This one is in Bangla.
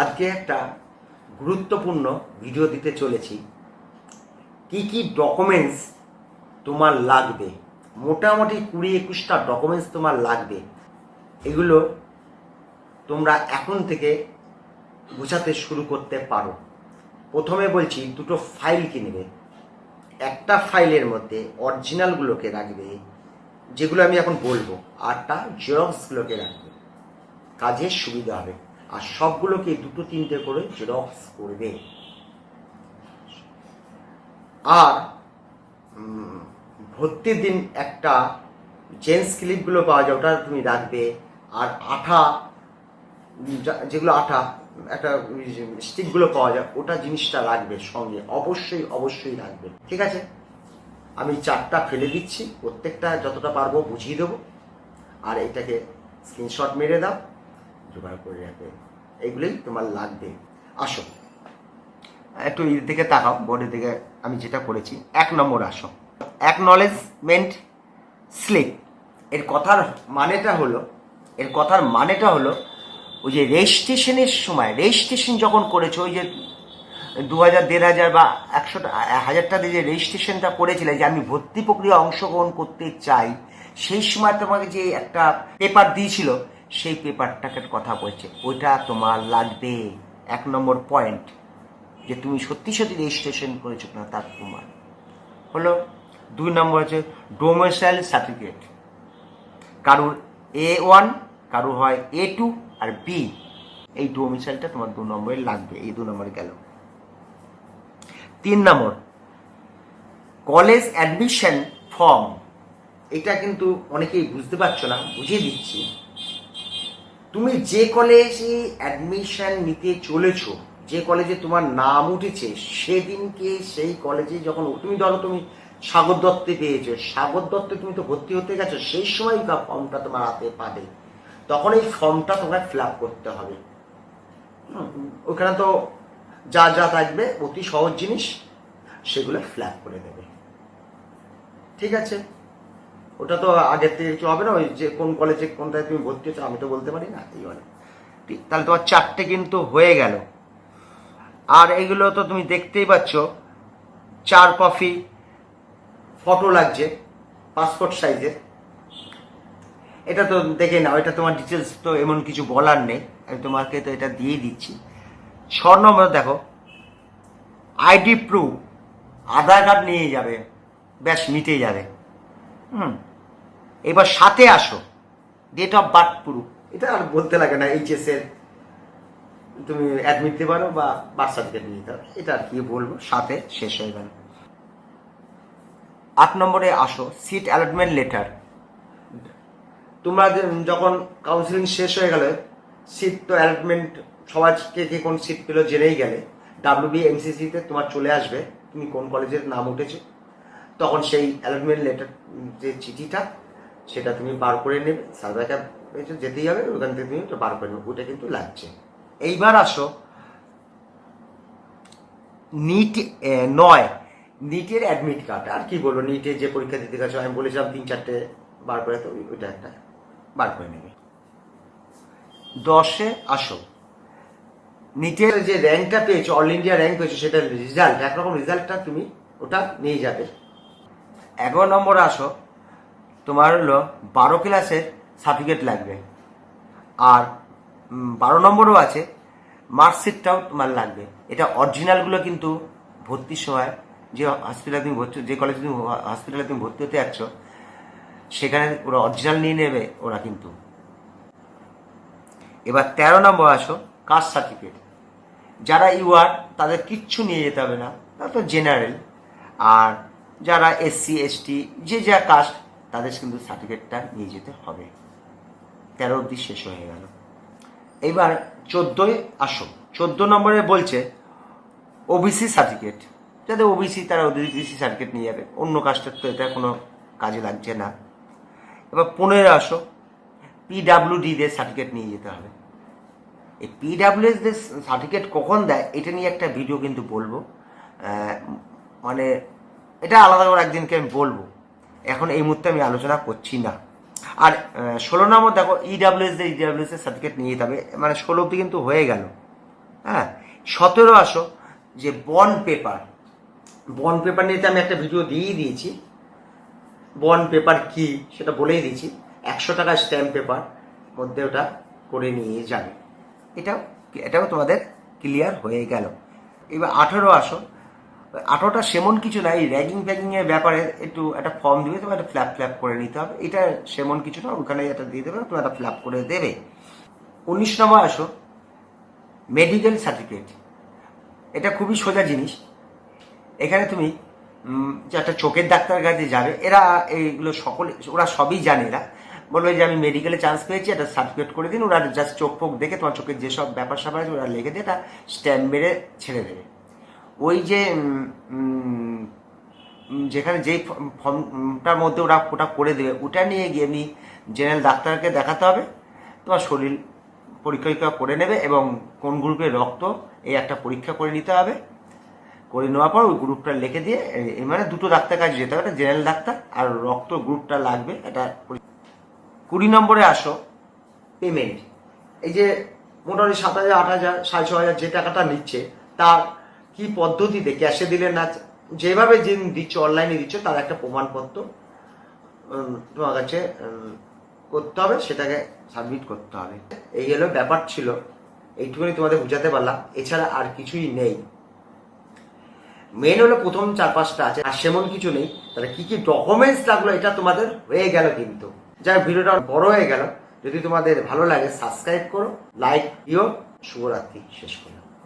আজকে একটা গুরুত্বপূর্ণ ভিডিও দিতে চলেছি। কি কি ডকুমেন্টস তোমার লাগবে? মোটামুটি কুড়ি একুশটা ডকুমেন্টস তোমার লাগবে। এগুলো তোমরা এখন থেকে গোছাতে শুরু করতে পারো। প্রথমে বলছি, দুটো ফাইল কিনবে একটা ফাইলের মধ্যে অরিজিনালগুলোকে রাখবে, যেগুলো আমি এখন বলব আরটা জেরক্সগুলোকে রাখবে। কাজের সুবিধা হবে। আর সবগুলোকে দুটো তিনটে করে জেরক্স করবে। আর ভর্তির দিন একটা জেন্টস ক্লিপগুলো পাওয়া যায়, ওটা তুমি রাখবে। আর আঠা যেগুলো আঠা, একটা স্টিকগুলো পাওয়া যায়, ওটা জিনিসটা রাখবে সঙ্গে, অবশ্যই অবশ্যই রাখবে। ঠিক আছে? আমি চারটা ফেলে দিচ্ছি, প্রত্যেকটা যতটা পারব বুঝিয়ে দেবো। আর এটাকে স্ক্রিনশট মেরে দাও। জোগাড় করে রাখবে। এগুলোই তোমার লাগবে। আসো। একটু এর দিকে তাকাও বোর্ডের দিকে আমি যেটা করেছি, এক নম্বর আসো। অ্যাকনলেজমেন্ট স্লিপ এর কথার মানেটা হলো, এর কথার মানেটা হলো, ওই যে রেজিস্ট্রেশনের সময় রেজিস্ট্রেশন যখন করেছ, ওই যে দু হাজার দেড় হাজার বা একশো হাজার টাকা দিয়ে যে রেজিস্ট্রেশনটা করেছিলে, যে আমি ভর্তি প্রক্রিয়া অংশগ্রহণ করতে চাই, সেই সময় তোমাকে যে একটা পেপার দিয়েছিল সেই পেপারটাকে কথা বলছে। ওইটা তোমার লাগবে এক নম্বর পয়েন্ট যে তুমি সত্যি সত্যি রেজিস্ট্রেশন করেছ না তার তোমার। হলো? দুই নম্বর হচ্ছে ডোমেসাইল সার্টিফিকেট কারুর এ ওয়ান কারুর হয় এ টু আর বি এই ডোমিসাইলটা তোমার দু নম্বরে লাগবে, এই দু নম্বরে গেল। তিন নম্বর কলেজ অ্যাডমিশন ফর্ম এটা কিন্তু অনেকেই বুঝতে পারছ না, বুঝিয়ে দিচ্ছি। তুমি যে কলেজে অ্যাডমিশন নিতে চলেছো, যে কলেজে তোমার নাম উঠেছে, সেদিনকে সেই কলেজে যখন তুমি ধরো তুমি সাগর দত্তে পেয়েছ, সাগর দত্তে তুমি তো ভর্তি হতে গেছো, সেই সময় ফর্মটা তোমার হাতে পাবে। তখন এই ফর্মটা তোমার ফিল করতে হবে। ওখানে তো যা যা থাকবে, অতি সহজ জিনিস, সেগুলো ফিল আপ করে দেবে। ঠিক আছে? ওটা তো আগের থেকে কিছু হবে না ওই যে কোন কলেজে কোনটায় তুমি ভর্তি হচ্ছো আমি তো বলতে পারি না এই বলে ঠিক, তাহলে তোমার চারটে কিন্তু হয়ে গেল। আর এগুলো তো তুমি দেখতেই পাচ্ছ চার কপি ফটো লাগছে পাসপোর্ট সাইজের এটা তো দেখে নাও এটা তোমার ডিটেলস তো এমন কিছু বলার নেই আমি তোমাকে তো এটা দিয়ে দিচ্ছি। ছ নম্বর দেখো আইডি প্রুফ আধার কার্ড নিয়ে যাবে ব্যাস মিটে যাবে। হুম এবার সাথে আসো। ডেট অফ বার্থ প্রুফ এটা আর বলতে লাগে না এইচএস এর তুমি অ্যাডমিট দিতে পারো বা বার্থ সার্টিফিকেট নিয়ে দিতে পারো। এটা আর কি বলব, সাথে শেষ হয়ে গেল। আট নম্বরে আসো সিট অ্যালটমেন্ট লেটার তোমরা যখন কাউন্সিলিং শেষ হয়ে গেলে সিট তো অ্যালটমেন্ট সবাইকে কে কোন সিট পেল জেনেই গেলে। ডাব্লিউবি এমসিসিতে তোমার চলে আসবে, তুমি কোন কলেজের নাম উঠেছে। তখন সেই অ্যালটমেন্ট লেটার যে চিঠিটা সেটা তুমি বার করে নেবে সার্ভে ক্যাব যেতেই হবে, ওখান থেকে তুমি বার করে নেবে, ওটা কিন্তু লাগছে। এইবার আসো নিট নয় নিটের অ্যাডমিট কার্ড আর কি বলব নিটে যে পরীক্ষা দিতে গেছো, আমি বলেছিলাম তিন, চারটে বার করে, তো ওইটা একটা বার করে নেবে। দশে আসো নিটের যে র্যাঙ্কটা পেয়েছ অল ইন্ডিয়া র্যাঙ্ক পেয়েছ সেটার রেজাল্ট একরকম রেজাল্টটা তুমি ওটা নিয়ে যাবে। এগারো নম্বরে আসো তোমার হলো বারো ক্লাসের সার্টিফিকেট লাগবে। আর বারো নম্বরও আছে মার্কশিটটাও তোমার লাগবে। এটা অরিজিনালগুলো কিন্তু ভর্তির সময় যে হসপিটালে তুমি ভর্তি, যে কলেজে তুমি হসপিটালে তুমি ভর্তি হতে যাচ্ছ, সেখানে ওরা অরিজিনাল নিয়ে নেবে ওরা কিন্তু। এবার তেরো নম্বর আসো কাস্ট সার্টিফিকেট যারা ইউআর, তাদের কিচ্ছু নিয়ে যেতে হবে না, তারা তো জেনারেল আর যারা এসসি, এসটি, যে যা কাস্ট তাদের কিন্তু সার্টিফিকেটটা নিয়ে যেতে হবে। তেরো অবধি শেষ হয়ে গেল। এবার চোদ্দোয় আসো। চোদ্দ নম্বরে বলছে ওবিসি সার্টিফিকেট যাদের ওবিসি তারা ওবিসি সার্টিফিকেট নিয়ে যাবে। অন্য কাস্টের তো এটা কোনো কাজে লাগছে না। এবার পনেরো আসো। পিডাব্লিউডি দের সার্টিফিকেট নিয়ে যেতে হবে। এই পিডাব্লিউএস দের সার্টিফিকেট কখন দেয়, এটা নিয়ে একটা ভিডিও কিন্তু বলব। মানে এটা আলাদা করে একদিনকে আমি বলব। এখন এই মুহূর্তে আমি আলোচনা করছি না। আর ষোলো নম্বর দেখো ইডাব্লিউএস দের ইডাব্লিউএস এর সার্টিফিকেট নিয়ে যেতে হবে মানে ষোলো অব্দি কিন্তু হয়ে গেল। হ্যাঁ সতেরো আসো, যে বন্ড পেপার বন্ড পেপার নিয়ে আমি একটা ভিডিও দিয়েই দিয়েছি। বন্ড পেপার কি, সেটা বলেই দিয়েছি। একশো টাকা স্ট্যাম্প পেপার মধ্যে ওটা করে নিয়ে যাবে। এটাও এটাও তোমাদের ক্লিয়ার হয়ে গেল। এবার আঠেরো আসো আঠেরোটা সেমন কিছু না, এই র্যাগিং ফ্যাগিংয়ের ব্যাপারে একটু একটা ফর্ম দিবে তোমার একটা ফ্ল্যাপ ফ্ল্যাপ করে নিতে হবে। এটা সেমন কিছু না ওখানে একটা দিয়ে দেবে তুমি একটা ফ্ল্যাপ করে দেবে। উনিশ নম্বর আসো মেডিকেল সার্টিফিকেট এটা খুবই সোজা জিনিস। এখানে তুমি যে একটা চোখের ডাক্তারের কাছে যাবে, এরা এইগুলো সকলে, ওরা সবই জানে এরা। বলবে যে আমি মেডিকেলে চান্স পেয়েছি, একটা সার্টিফিকেট করে দিন, ওরা জাস্ট চোখ ফোক দেখে তোমার চোখের যেসব ব্যাপার স্যাপার আছে, ওরা লেগে দিয়ে এটা স্ট্যাম্প মেরে ছেড়ে দেবে। ওই যে যেখানে যেই ফর্ম- ফর্মটার মধ্যে ওরা ওটা করে দেবে, ওটা নিয়ে গিয়ে এমনি জেনারেল ডাক্তারকে দেখাতে হবে। তোমার শরীর পরীক্ষা করে নেবে এবং কোন গ্রুপের রক্ত, এই একটা পরীক্ষা করে নিতে হবে। করে নেওয়ার পর ওই গ্রুপটা লিখে দিয়ে মানে দুটো ডাক্তার কাছে যেতে হবে, একটা জেনারেল ডাক্তার আর রক্ত গ্রুপটা লাগবে এটা কুড়ি নম্বরে আসো, পেমেন্ট। এই যে মোটামুটি সাত হাজার, আট হাজার, সাড়ে ছ হাজার যে টাকাটা নিচ্ছে, তার কি পদ্ধতিতে ক্যাশে দিলে না, যেভাবে যে দিচ্ছ অনলাইনে দিচ্ছ, তার একটা প্রমাণপত্র তোমার কাছে করতে হবে, সেটাকে সাবমিট করতে হবে। এই হলো ব্যাপার ছিল। এইটুকুনি তোমাদের বুঝাতে পারলাম। এছাড়া আর কিছুই নেই। মেন হলো প্রথম চার পাঁচটা আছে, আর সেমন কিছু নেই। তাহলে কি কি ডকুমেন্টস লাগল, এটা তোমাদের হয়ে গেল কিন্তু। যাই ভিডিওটা বড় হয়ে গেল। যদি তোমাদের ভালো লাগে সাবস্ক্রাইব করো লাইক দিও। শুভরাত্রি, শেষ করো